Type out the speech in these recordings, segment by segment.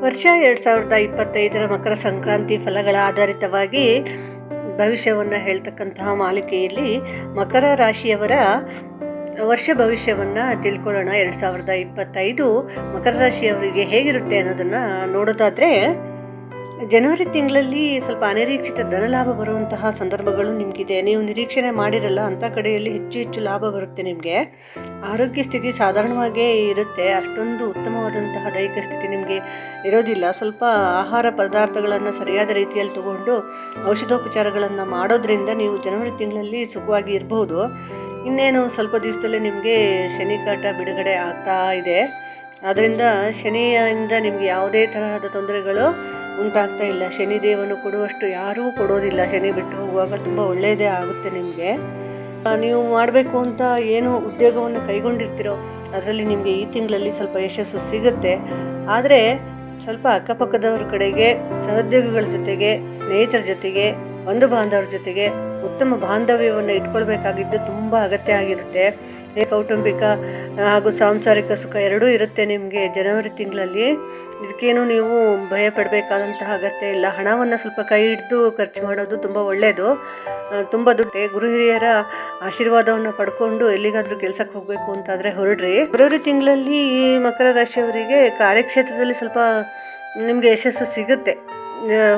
ವರ್ಷ ಎರಡು ಸಾವಿರದ ಇಪ್ಪತ್ತೈದರ ಮಕರ ಸಂಕ್ರಾಂತಿ ಫಲಗಳ ಆಧಾರಿತವಾಗಿ ಭವಿಷ್ಯವನ್ನು ಹೇಳ್ತಕ್ಕಂತಹ ಮಾಲಿಕೆಯಲ್ಲಿ ಮಕರ ರಾಶಿಯವರ ವರ್ಷ ಭವಿಷ್ಯವನ್ನು ತಿಳ್ಕೊಳ್ಳೋಣ. ಎರಡು ಸಾವಿರದ ಇಪ್ಪತ್ತೈದು ಮಕರ ರಾಶಿಯವರಿಗೆ ಹೇಗಿರುತ್ತೆ ಅನ್ನೋದನ್ನು ನೋಡೋದಾದರೆ ಜನವರಿ ತಿಂಗಳಲ್ಲಿ ಸ್ವಲ್ಪ ಅನಿರೀಕ್ಷಿತ ಧನಲಾಭ ಬರುವಂತಹ ಸಂದರ್ಭಗಳು ನಿಮಗಿದೆ. ನೀವು ನಿರೀಕ್ಷಣೆ ಮಾಡಿರಲ್ಲ ಅಂಥ ಕಡೆಯಲ್ಲಿ ಹೆಚ್ಚು ಹೆಚ್ಚು ಲಾಭ ಬರುತ್ತೆ ನಿಮಗೆ. ಆರೋಗ್ಯ ಸ್ಥಿತಿ ಸಾಧಾರಣವಾಗೇ ಇರುತ್ತೆ. ಅಷ್ಟೊಂದು ಉತ್ತಮವಾದಂತಹ ದೈಹಿಕ ಸ್ಥಿತಿ ನಿಮಗೆ ಇರೋದಿಲ್ಲ. ಸ್ವಲ್ಪ ಆಹಾರ ಪದಾರ್ಥಗಳನ್ನು ಸರಿಯಾದ ರೀತಿಯಲ್ಲಿ ತಗೊಂಡು ಔಷಧೋಪಚಾರಗಳನ್ನು ಮಾಡೋದ್ರಿಂದ ನೀವು ಜನವರಿ ತಿಂಗಳಲ್ಲಿ ಸುಖವಾಗಿ ಇರಬಹುದು ಇನ್ನೇನು ಸ್ವಲ್ಪ ದಿವಸದಲ್ಲೇ ನಿಮಗೆ ಶನಿ ಕಾಟ ಬಿಡುಗಡೆ ಆಗ್ತಾ ಇದೆ. ಆದ್ದರಿಂದ ಶನಿಯಿಂದ ನಿಮಗೆ ಯಾವುದೇ ತರಹದ ತೊಂದರೆಗಳು ಉಂಟಾಗ್ತಾ ಇಲ್ಲ. ಶನಿ ದೇವನು ಕೊಡುವಷ್ಟು ಯಾರೂ ಕೊಡೋದಿಲ್ಲ. ಶನಿ ಬಿಟ್ಟು ಹೋಗುವಾಗ ತುಂಬ ಒಳ್ಳೆಯದೇ ಆಗುತ್ತೆ ನಿಮಗೆ. ನೀವು ಮಾಡಬೇಕು ಅಂತ ಏನು ಉದ್ಯೋಗವನ್ನು ಕೈಗೊಂಡಿರ್ತೀರೋ, ಅದರಲ್ಲಿ ನಿಮಗೆ ಈ ತಿಂಗಳಲ್ಲಿ ಸ್ವಲ್ಪ ಯಶಸ್ಸು ಸಿಗುತ್ತೆ. ಆದರೆ ಸ್ವಲ್ಪ ಅಕ್ಕಪಕ್ಕದವ್ರ ಕಡೆಗೆ ಸಹೋದ್ಯೋಗಿಗಳ ಜೊತೆಗೆ, ಸ್ನೇಹಿತರ ಜೊತೆಗೆ ಬಂಧು ಬಾಂಧವರ ಜೊತೆಗೆ ಉತ್ತಮ ಬಾಂಧವ್ಯವನ್ನು ಇಟ್ಕೊಳ್ಬೇಕಾಗಿದ್ದು ತುಂಬ ಅಗತ್ಯ ಆಗಿರುತ್ತೆ. ಕೌಟುಂಬಿಕ ಹಾಗೂ ಸಾಂಸಾರಿಕ ಸುಖ ಎರಡೂ ಇರುತ್ತೆ ನಿಮಗೆ ಜನವರಿ ತಿಂಗಳಲ್ಲಿ. ಇದಕ್ಕೇನು ನೀವು ಭಯ ಪಡಬೇಕಾದಂತಹ ಅಗತ್ಯ ಇಲ್ಲ. ಹಣವನ್ನು ಸ್ವಲ್ಪ ಕೈ ಹಿಡಿದು ಖರ್ಚು ಮಾಡೋದು ತುಂಬ ಒಳ್ಳೆಯದು ತುಂಬ ದುಡ್ಡೆ ಗುರು ಹಿರಿಯರ ಆಶೀರ್ವಾದವನ್ನು ಪಡ್ಕೊಂಡು ಎಲ್ಲಿಗಾದರೂ ಕೆಲಸಕ್ಕೆ ಹೋಗಬೇಕು ಅಂತಾದರೆ ಹೊರಡ್ರಿ. ಫೆಬ್ರವರಿ ತಿಂಗಳಲ್ಲಿ ಈ ಮಕರ ರಾಶಿಯವರಿಗೆ ಕಾರ್ಯಕ್ಷೇತ್ರದಲ್ಲಿ ಸ್ವಲ್ಪ ನಿಮಗೆ ಯಶಸ್ಸು ಸಿಗುತ್ತೆ.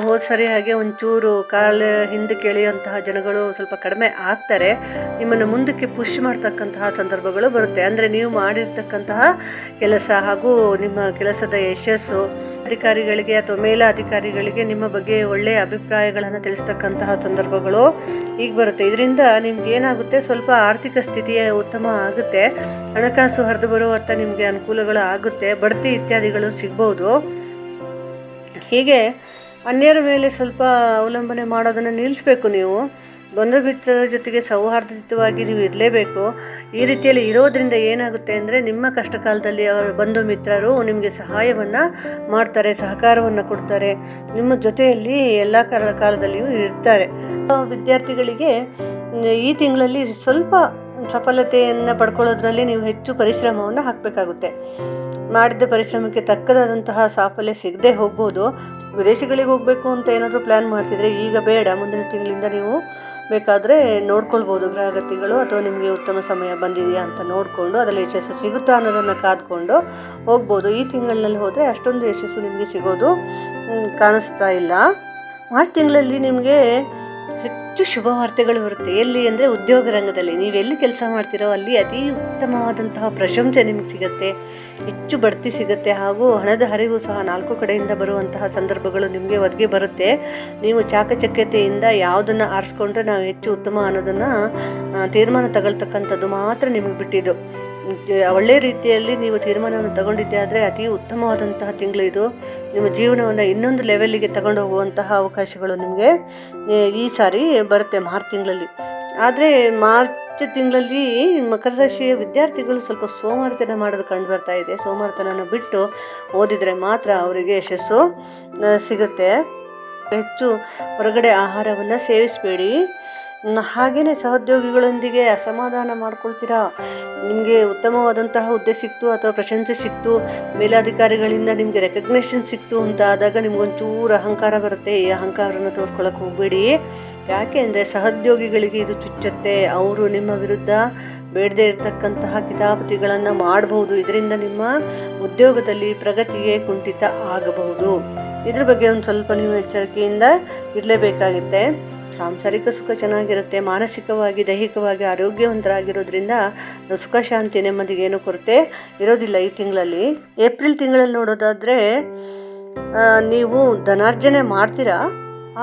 ಹೋದ ಸರಿ ಹಾಗೆ ಒಂಚೂರು ಕಾಲು ಹಿಂದಕ್ಕೆ ಎಳೆಯುವಂತಹ ಜನಗಳು ಸ್ವಲ್ಪ ಕಡಿಮೆ ಆಗ್ತಾರೆ. ನಿಮ್ಮನ್ನು ಮುಂದಕ್ಕೆ ಪುಷ್ ಮಾಡ್ತಕ್ಕಂತಹ ಸಂದರ್ಭಗಳು ಬರುತ್ತೆ. ಅಂದರೆ ನೀವು ಮಾಡಿರ್ತಕ್ಕಂತಹ ಕೆಲಸ ಹಾಗೂ ನಿಮ್ಮ ಕೆಲಸದ ಯಶಸ್ಸು, ಅಧಿಕಾರಿಗಳಿಗೆ ಅಥವಾ ಮೇಲಾಧಿಕಾರಿಗಳಿಗೆ ನಿಮ್ಮ ಬಗ್ಗೆ ಒಳ್ಳೆಯ ಅಭಿಪ್ರಾಯಗಳನ್ನು ತಿಳಿಸ್ತಕ್ಕಂತಹ ಸಂದರ್ಭಗಳು ಈಗ ಬರುತ್ತೆ. ಇದರಿಂದ ನಿಮ್ಗೆ ಏನಾಗುತ್ತೆ? ಸ್ವಲ್ಪ ಆರ್ಥಿಕ ಸ್ಥಿತಿಯ ಉತ್ತಮ ಆಗುತ್ತೆ. ಹಣಕಾಸು ಹರಿದು ಬರುವತ್ತ ನಿಮಗೆ ಅನುಕೂಲಗಳು ಆಗುತ್ತೆ. ಬಡ್ತಿ ಇತ್ಯಾದಿಗಳು ಸಿಗ್ಬೋದು. ಹೀಗೆ ಅನ್ಯರ ಮೇಲೆ ಸ್ವಲ್ಪ ಅವಲಂಬನೆ ಮಾಡೋದನ್ನು ನಿಲ್ಲಿಸಬೇಕು ನೀವು. ಬಂಧು ಮಿತ್ರರ ಜೊತೆಗೆ ಸೌಹಾರ್ದಯುತವಾಗಿ ನೀವು ಇರಲೇಬೇಕು. ಈ ರೀತಿಯಲ್ಲಿ ಇರೋದ್ರಿಂದ ಏನಾಗುತ್ತೆ ಅಂದರೆ ನಿಮ್ಮ ಕಷ್ಟ ಕಾಲದಲ್ಲಿ ಅವರ ಬಂಧು ಮಿತ್ರರು ನಿಮಗೆ ಸಹಾಯವನ್ನು ಮಾಡ್ತಾರೆ, ಸಹಕಾರವನ್ನು ಕೊಡ್ತಾರೆ. ನಿಮ್ಮ ಜೊತೆಯಲ್ಲಿ ಎಲ್ಲ ಕಾಲ ಕಾಲದಲ್ಲಿಯೂ ಇರ್ತಾರೆ. ವಿದ್ಯಾರ್ಥಿಗಳಿಗೆ ಈ ತಿಂಗಳಲ್ಲಿ ಸ್ವಲ್ಪ ಸಫಲತೆಯನ್ನು ಪಡ್ಕೊಳ್ಳೋದ್ರಲ್ಲಿ ನೀವು ಹೆಚ್ಚು ಪರಿಶ್ರಮವನ್ನು ಹಾಕಬೇಕಾಗುತ್ತೆ. ಮಾಡಿದ ಪರಿಶ್ರಮಕ್ಕೆ ತಕ್ಕದಾದಂತಹ ಸಾಫಲ್ಯ ಸಿಗದೆ ಹೋಗ್ಬೋದು. ವಿದೇಶಗಳಿಗೆ ಹೋಗಬೇಕು ಅಂತ ಏನಾದರೂ ಪ್ಲ್ಯಾನ್ ಮಾಡ್ತಿದ್ರೆ ಈಗ ಬೇಡ. ಮುಂದಿನ ತಿಂಗಳಿಂದ ನೀವು ಬೇಕಾದರೆ ನೋಡ್ಕೊಳ್ಬೋದು ಗ್ರಹಗತಿಗಳು ಅಥವಾ ನಿಮಗೆ ಉತ್ತಮ ಸಮಯ ಬಂದಿದೆಯಾ ಅಂತ ನೋಡಿಕೊಂಡು ಅದರಲ್ಲಿ ಯಶಸ್ಸು ಸಿಗುತ್ತಾ ಅನ್ನೋದನ್ನು ಕಾದ್ಕೊಂಡು ಹೋಗ್ಬೋದು. ಈ ತಿಂಗಳಲ್ಲಿ ಹೋದರೆ ಅಷ್ಟೊಂದು ಯಶಸ್ಸು ನಿಮಗೆ ಸಿಗೋದು ಕಾಣಿಸ್ತಾ ಇಲ್ಲ. ಮಾರ್ಚ್ ತಿಂಗಳಲ್ಲಿ ನಿಮಗೆ ಹೆಚ್ಚು ಶುಭ ವಾರ್ತೆಗಳು ಬರುತ್ತೆ. ಎಲ್ಲಿ ಅಂದರೆ ಉದ್ಯೋಗ ರಂಗದಲ್ಲಿ. ನೀವು ಎಲ್ಲಿ ಕೆಲಸ ಮಾಡ್ತೀರೋ ಅಲ್ಲಿ ಅತಿ ಉತ್ತಮವಾದಂತಹ ಪ್ರಶಂಸೆ ನಿಮಗೆ ಸಿಗುತ್ತೆ. ಹೆಚ್ಚು ಬಡ್ತಿ ಸಿಗುತ್ತೆ. ಹಾಗೂ ಹಣದ ಹರಿವು ಸಹ ನಾಲ್ಕು ಕಡೆಯಿಂದ ಬರುವಂತಹ ಸಂದರ್ಭಗಳು ನಿಮಗೆ ಒದಗಿ ಬರುತ್ತೆ. ನೀವು ಚಾಕಚಕ್ಯತೆಯಿಂದ ಯಾವುದನ್ನು ಆರಿಸ್ಕೊಂಡ್ರೆ ನಾವು ಹೆಚ್ಚು ಉತ್ತಮ ಅನ್ನೋದನ್ನು ತೀರ್ಮಾನ ತಗೊಳ್ತಕ್ಕಂಥದ್ದು ಮಾತ್ರ ನಿಮಗೆ ಬಿಟ್ಟಿದ್ದು. ಒಳ್ಳೆಯ ರೀತಿಯಲ್ಲಿ ನೀವು ತೀರ್ಮಾನವನ್ನು ತಗೊಂಡಿದ್ದೆ ಆದರೆ ಅತಿ ಉತ್ತಮವಾದಂತಹ ತಿಂಗಳು ಇದು. ನಿಮ್ಮ ಜೀವನವನ್ನು ಇನ್ನೊಂದು ಲೆವೆಲ್ಲಿಗೆ ತಗೊಂಡು ಹೋಗುವಂತಹ ಅವಕಾಶಗಳು ನಿಮಗೆ ಈ ಸಾರಿ ಬರುತ್ತೆ ಮಾರ್ಚ್ ತಿಂಗಳಲ್ಲಿ. ಆದರೆ ಮಾರ್ಚ್ ತಿಂಗಳಲ್ಲಿ ಮಕರ ರಾಶಿಯ ವಿದ್ಯಾರ್ಥಿಗಳು ಸ್ವಲ್ಪ ಸೋಮಾರಿತನ ಮಾಡೋದು ಕಂಡು ಬರ್ತಾ ಇದೆ. ಸೋಮಾರಿತನನ ಬಿಟ್ಟು ಓದಿದರೆ ಮಾತ್ರ ಅವರಿಗೆ ಯಶಸ್ಸು ಸಿಗುತ್ತೆ. ಹೆಚ್ಚು ಹೊರಗಡೆ ಆಹಾರವನ್ನು ಸೇವಿಸಬೇಡಿ. ಹಾಗೆಯೇ ಸಹೋದ್ಯೋಗಿಗಳೊಂದಿಗೆ ಅಸಮಾಧಾನ ಮಾಡ್ಕೊಳ್ತೀರಾ? ನಿಮಗೆ ಉತ್ತಮವಾದಂತಹ ಹುದ್ದೆ ಸಿಕ್ತು ಅಥವಾ ಪ್ರಶಂಸೆ ಸಿಕ್ತು? ಮೇಲಾಧಿಕಾರಿಗಳಿಂದ ನಿಮಗೆ ರೆಕಗ್ನೇಷನ್ ಸಿಕ್ತು ಅಂತ ಆದಾಗ ನಿಮ್ಗೊಂಚೂರು ಅಹಂಕಾರ ಬರುತ್ತೆ. ಈ ಅಹಂಕಾರನ ತೋರ್ಸ್ಕೊಳಕ್ಕೆ ಹೋಗಬೇಡಿ. ಯಾಕೆ ಅಂದರೆ ಸಹೋದ್ಯೋಗಿಗಳಿಗೆ ಇದು ಚುಚ್ಚತ್ತೆ. ಅವರು ನಿಮ್ಮ ವಿರುದ್ಧ ಬೇಡದೇ ಇರತಕ್ಕಂತಹ ಕಿತಾಪತಿಗಳನ್ನು ಮಾಡಬಹುದು. ಇದರಿಂದ ನಿಮ್ಮ ಉದ್ಯೋಗದಲ್ಲಿ ಪ್ರಗತಿಗೆ ಕುಂಠಿತ ಆಗಬಹುದು. ಇದ್ರ ಬಗ್ಗೆ ಒಂದು ಸ್ವಲ್ಪ ನೀವು ಎಚ್ಚರಿಕೆಯಿಂದ ಇರಲೇಬೇಕಾಗುತ್ತೆ. ಸಾಂಸಾರಿಕ ಸುಖ ಚೆನ್ನಾಗಿರುತ್ತೆ, ಮಾನಸಿಕವಾಗಿ, ದೈಹಿಕವಾಗಿ ಆರೋಗ್ಯವಂತರಾಗಿರೋದ್ರಿಂದ ಸುಖ, ಶಾಂತಿ, ನೆಮ್ಮದಿಗೆ ಏನು ಕೊರತೆ ಇರೋದಿಲ್ಲ ಈ ತಿಂಗಳಲ್ಲಿ. ಏಪ್ರಿಲ್ ತಿಂಗಳಲ್ಲಿ ನೋಡೋದಾದರೆ ನೀವು ಧನಾರ್ಜನೆ ಮಾಡ್ತೀರಾ?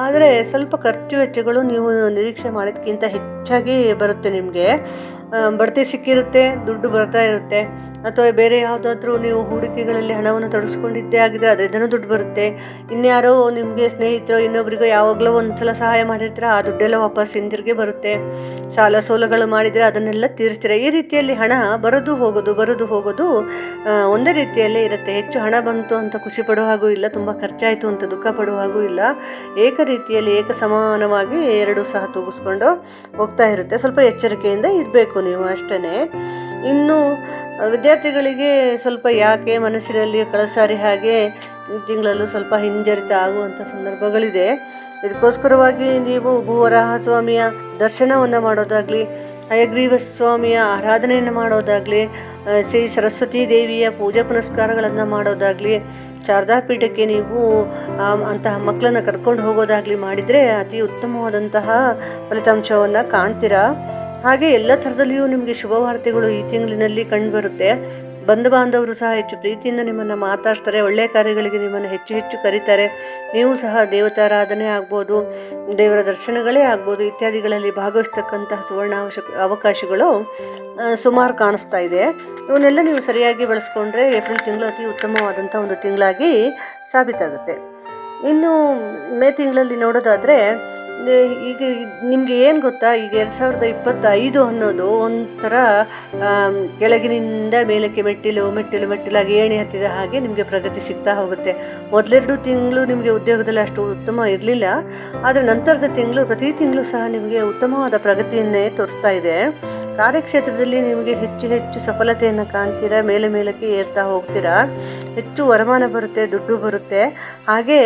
ಆದರೆ ಸ್ವಲ್ಪ ಖರ್ಚು ವೆಚ್ಚಗಳು ನೀವು ನಿರೀಕ್ಷೆ ಮಾಡೋದಕ್ಕಿಂತ ಹೆಚ್ಚಾಗಿ ಬರುತ್ತೆ ನಿಮಗೆ. ಬಡ್ತಿ ಸಿಕ್ಕಿರುತ್ತೆ, ದುಡ್ಡು ಬರ್ತಾ ಇರುತ್ತೆ. ಅಥವಾ ಬೇರೆ ಯಾವುದಾದ್ರೂ ನೀವು ಹೂಡಿಕೆಗಳಲ್ಲಿ ಹಣವನ್ನು ತೊಡಗಿಸ್ಕೊಂಡಿದ್ದೇ ಆಗಿದೆ ಅದರಿಂದನೂ ದುಡ್ಡು ಬರುತ್ತೆ. ಇನ್ಯಾರೋ ನಿಮಗೆ ಸ್ನೇಹಿತರು, ಇನ್ನೊಬ್ರಿಗೂ ಯಾವಾಗಲೂ ಒಂದು ಸಲ ಸಹಾಯ ಮಾಡಿರ್ತೀರ, ಆ ದುಡ್ಡೆಲ್ಲ ವಾಪಸ್ ಹಿಂದಿರುಗಿ ಬರುತ್ತೆ. ಸಾಲ ಸೋಲಗಳು ಮಾಡಿದರೆ ಅದನ್ನೆಲ್ಲ ತೀರಿಸ್ತೀರ. ಈ ರೀತಿಯಲ್ಲಿ ಹಣ ಬರೋದು ಹೋಗೋದು ಬರೋದು ಹೋಗೋದು ಒಂದೇ ರೀತಿಯಲ್ಲೇ ಇರುತ್ತೆ. ಹೆಚ್ಚು ಹಣ ಬಂತು ಅಂತ ಖುಷಿ ಪಡೋ ಹಾಗೂ ಇಲ್ಲ, ತುಂಬ ಖರ್ಚಾಯಿತು ಅಂತ ದುಃಖ ಪಡುವ ಹಾಗೂ ಇಲ್ಲ. ಏಕ ರೀತಿಯಲ್ಲಿ ಏಕ ಸಮಾನವಾಗಿ ಎರಡು ಸಹ ತೂಗಿಸ್ಕೊಂಡು ಹೋಗ್ತಾ ಇರುತ್ತೆ. ಸ್ವಲ್ಪ ಎಚ್ಚರಿಕೆಯಿಂದ ಇರಬೇಕು ನೀವು ಅಷ್ಟೇ ಇನ್ನು ವಿದ್ಯಾರ್ಥಿಗಳಿಗೆ ಸ್ವಲ್ಪ ಯಾಕೆ ಮನಸ್ಸಿನಲ್ಲಿ ಕಳಸಾರಿ ಹಾಗೆ ತಿಂಗಳಲ್ಲೂ ಸ್ವಲ್ಪ ಹಿಂಜರಿತ ಆಗುವಂಥ ಸಂದರ್ಭಗಳಿದೆ. ಇದಕ್ಕೋಸ್ಕರವಾಗಿ ನೀವು ಭೂವರಾಹ ಸ್ವಾಮಿಯ ದರ್ಶನವನ್ನು ಮಾಡೋದಾಗಲಿ, ಹಯಗ್ರೀವ ಸ್ವಾಮಿಯ ಆರಾಧನೆಯನ್ನು ಮಾಡೋದಾಗಲಿ ಶ್ರೀ ಸರಸ್ವತಿ ದೇವಿಯ ಪೂಜಾ ಪುನಸ್ಕಾರಗಳನ್ನು ಮಾಡೋದಾಗಲಿ, ಶಾರದಾ ಪೀಠಕ್ಕೆ ನೀವು ಅಂತಹ ಮಕ್ಕಳನ್ನು ಕರ್ಕೊಂಡು ಹೋಗೋದಾಗಲಿ ಮಾಡಿದರೆ ಅತಿ ಉತ್ತಮವಾದಂತಹ ಫಲಿತಾಂಶವನ್ನು ಕಾಣ್ತೀರಾ? ಹಾಗೆ ಎಲ್ಲ ಥರದಲ್ಲಿಯೂ ನಿಮಗೆ ಶುಭವಾರ್ತೆಗಳು ಈ ತಿಂಗಳಿನಲ್ಲಿ ಕಂಡುಬರುತ್ತೆ. ಬಂಧು ಬಾಂಧವರು ಸಹ ಹೆಚ್ಚು ಪ್ರೀತಿಯಿಂದ ನಿಮ್ಮನ್ನು ಮಾತಾಡ್ತಾರೆ ಒಳ್ಳೆಯ ಕಾರ್ಯಗಳಿಗೆ ನಿಮ್ಮನ್ನು ಹೆಚ್ಚು ಹೆಚ್ಚು ಕರೀತಾರೆ. ನೀವು ಸಹ ದೇವತಾರಾಧನೆ ಆಗ್ಬೋದು, ದೇವರ ದರ್ಶನಗಳೇ ಆಗ್ಬೋದು, ಇತ್ಯಾದಿಗಳಲ್ಲಿ ಭಾಗವಹಿಸ್ತಕ್ಕಂತಹ ಸುವರ್ಣ ಅವಕಾಶಗಳು ಸುಮಾರು ಕಾಣಿಸ್ತಾ ಇದೆ. ಇವನ್ನೆಲ್ಲ ನೀವು ಸರಿಯಾಗಿ ಬಳಸ್ಕೊಂಡ್ರೆ ಏಪ್ರಿಲ್ ತಿಂಗಳು ಅತಿ ಉತ್ತಮವಾದಂಥ ಒಂದು ತಿಂಗಳಾಗಿ ಸಾಬೀತಾಗುತ್ತೆ. ಇನ್ನು ಮೇ ತಿಂಗಳಲ್ಲಿ ನೋಡೋದಾದರೆ ಈಗ ನಿಮಗೆ ಏನು ಗೊತ್ತಾ? ಈಗ ಎರಡು ಸಾವಿರದ ಇಪ್ಪತ್ತೈದು ಅನ್ನೋದು ಒಂಥರ ಕೆಳಗಿನಿಂದ ಮೇಲಕ್ಕೆ ಮೆಟ್ಟಿಲು ಮೆಟ್ಟಿಲು, ಮೆಟ್ಟಿಲಾಗಿ ಏಣಿ ಹತ್ತಿದ ಹಾಗೆ ನಿಮಗೆ ಪ್ರಗತಿ ಸಿಗ್ತಾ ಹೋಗುತ್ತೆ. ಮೊದಲೆರಡು ತಿಂಗಳು ನಿಮಗೆ ಉದ್ಯೋಗದಲ್ಲಿ ಅಷ್ಟು ಉತ್ತಮ ಇರಲಿಲ್ಲ. ಆದರೆ ನಂತರದ ತಿಂಗಳು, ಪ್ರತಿ ತಿಂಗಳು ಸಹ ನಿಮಗೆ ಉತ್ತಮವಾದ ಪ್ರಗತಿಯನ್ನೇ ತೋರಿಸ್ತಾ ಇದೆ. ಕಾರ್ಯಕ್ಷೇತ್ರದಲ್ಲಿ ನಿಮಗೆ ಹೆಚ್ಚು ಹೆಚ್ಚು ಸಫಲತೆಯನ್ನು ಕಾಣ್ತೀರಾ? ಮೇಲೆ ಮೇಲಕ್ಕೆ ಏರ್ತಾ ಹೋಗ್ತೀರಾ? ಹೆಚ್ಚು ವರಮಾನ ಬರುತ್ತೆ, ದುಡ್ಡು ಬರುತ್ತೆ. ಹಾಗೆ